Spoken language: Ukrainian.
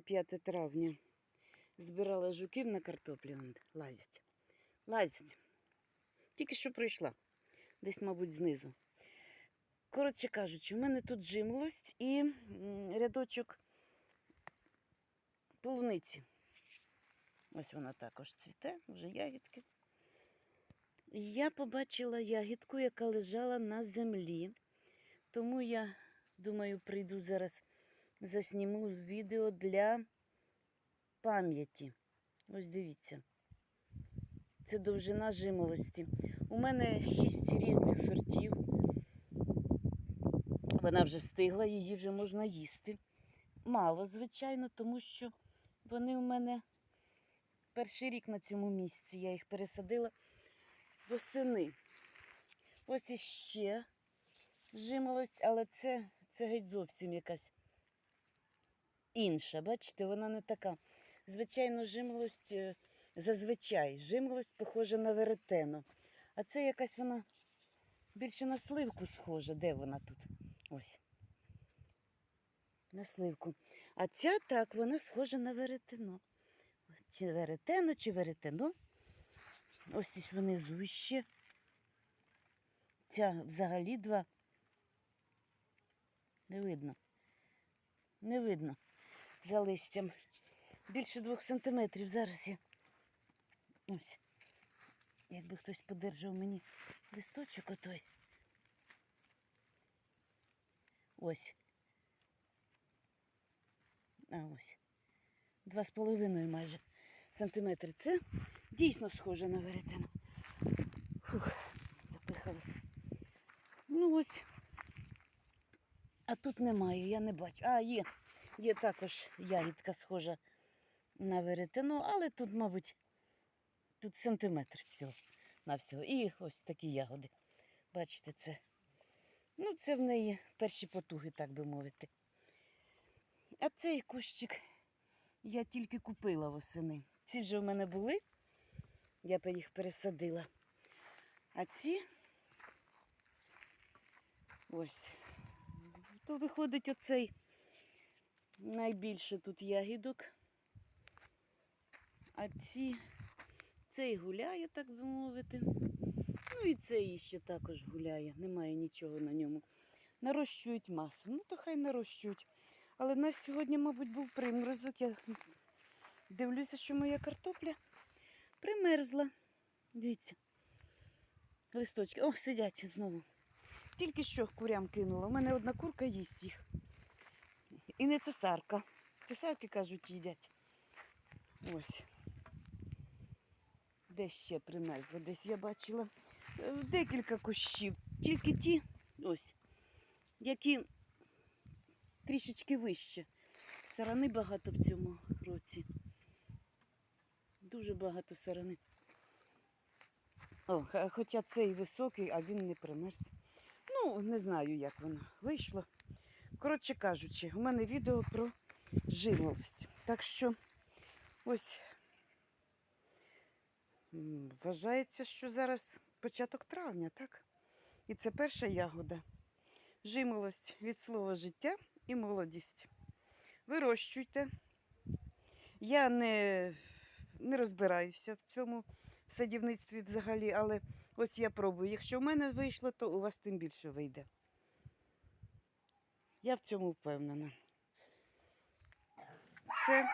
Сьогодні 5 травня. Збирала жуків на картоплі. Лазять. Лазять. Тільки що прийшла. Десь, мабуть, знизу. Коротше кажучи, у мене тут жимолость і рядочок полуниці. Ось вона також цвіте, вже ягідки. Я побачила ягідку, яка лежала на землі. Тому я думаю, прийду зараз засніму відео для пам'яті. Ось дивіться. Це довжина жимолості. У мене шість різних сортів. Вона вже стигла, її вже можна їсти. Мало, звичайно, тому що вони у мене перший рік на цьому місці. Я їх пересадила восени. Ось іще жимолость, але це, це геть зовсім якась інша. Бачите, вона не така. Звичайно, жимолость, е, зазвичай, жимолость похожа на веретено. А це якась вона більше на сливку схожа. Де вона тут? Ось. На сливку. А ця так, вона схожа на веретено. Чи веретено, чи веретено. Ось ось внизу ще. Ця взагалі два. Не видно. Не видно за листям. Більше двох сантиметрів. Зараз я. Ось. Якби хтось подержав мені листочок отой. Ось. А ось. Два з половиною майже сантиметри. Це дійсно схоже на веретено. Фух, запихалася. Ну ось. А тут немає, я не бачу. А, є. Є також ягідка схожа на веретено, але тут, мабуть, тут сантиметр всього на всього. І ось такі ягоди. Бачите, це. Ну, це в неї перші потуги, так би мовити. А цей кущик я тільки купила восени. Ці вже в мене були, я б їх пересадила. А ці ось. То виходить оцей найбільше тут ягідок. А ці цей гуляє, так би мовити. Ну і цей ще також гуляє, немає нічого на ньому. Нарощують масу. Ну, то хай нарощують. Але в нас сьогодні, мабуть, був приморозок. Я дивлюся, що моя картопля примерзла. Дивіться. Листочки. О, сидять знову. Тільки що курям кинула. У мене одна курка їсть їх. І не цесарка. Цесарки, кажуть, їдять. Ось. Десь ще примерзло, десь я бачила е, декілька кущів. Тільки ті, ось, які трішечки вище. Сарани багато в цьому році. Дуже багато сарани. О, хоча цей високий, а він не примерз. Ну, не знаю, як воно вийшло. Коротше кажучи, у мене відео про живолость. Так що ось вважається, що зараз початок травня, так? І це перша ягода. Жимолость від слова життя і молодість. Вирощуйте. Я не, не розбираюся в цьому садівництві взагалі, але ось я пробую. Якщо в мене вийшло, то у вас тим більше вийде. Я в цьому впевнена. Все.